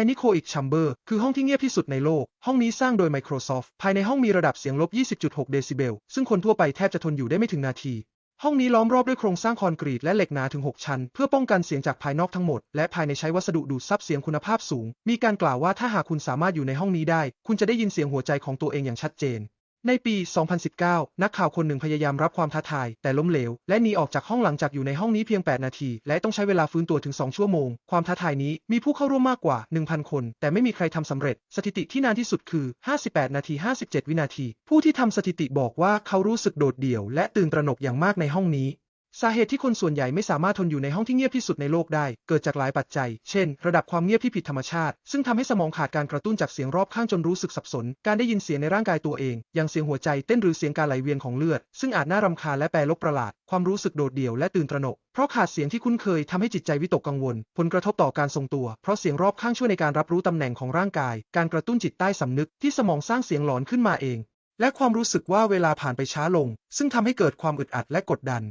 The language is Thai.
Anechoic Chamber คือห้องที่เงียบที่สุดในโลก ห้องนี้สร้างโดย Microsoft ภายในห้องมีระดับเสียงลบ 20.6 เดซิเบล ซึ่งคนทั่วไปแทบจะทนอยู่ได้ไม่ถึงนาที ห้องนี้ล้อมรอบด้วยโครงสร้างคอนกรีตและเหล็กหนาถึง 6 ชั้น เพื่อป้องกันเสียงจากภายนอกทั้งหมด และภายในใช้วัสดุดูดซับเสียงคุณภาพสูง มีการกล่าวว่าถ้าหากคุณสามารถอยู่ในห้องนี้ได้ คุณจะได้ยินเสียงหัวใจของตัวเองอย่างชัดเจน ในปี 2019 นักข่าวคนหนึ่งพยายามรับความท้าทาย แต่ล้มเหลว และหนีออกจากห้องหลังจากอยู่ในห้องนี้เพียง 8 นาที และต้องใช้เวลาฟื้นตัวถึง 2 ชั่วโมง ความท้าทายนี้มีผู้เข้าร่วมมากกว่า 1,000 คน แต่ไม่มีใครทำสำเร็จ สถิติที่นานที่สุดคือ 58 นาที 57 วินาที ผู้ที่ทำสถิติบอกว่าเขารู้สึกโดดเดี่ยว และตื่นตระหนกอย่างมากในห้องนี้ สาเหตุที่คนส่วนใหญ่ไม่สามารถทนอยู่ในห้องที่เงียบที่สุดในโลกได้ เกิดจากหลายปัจจัย เช่น ระดับความเงียบที่ผิดธรรมชาติ ซึ่งทำให้สมองขาดการกระตุ้นจากเสียงรอบข้างจนรู้สึกสับสน การได้ยินเสียงในร่างกายตัวเอง อย่างเสียงหัวใจเต้นหรือเสียงการไหลเวียนของเลือด ซึ่งอาจน่ารำคาญและแปลลบประหลาด ความรู้สึกโดดเดี่ยวและตื่นตระหนก เพราะขาดเสียงที่คุ้นเคยทำให้จิตใจวิตกกังวล ผลกระทบต่อการทรงตัว เพราะเสียงรอบข้างช่วยในการรับรู้ตำแหน่งของร่างกาย การกระตุ้นจิตใต้สำนึกที่สมองสร้างเสียงหลอนขึ้นมาเองและความรู้สึกว่าเวลาผ่านไปช้าลง ซึ่งทำให้เกิดความอึดอัดและกดดัน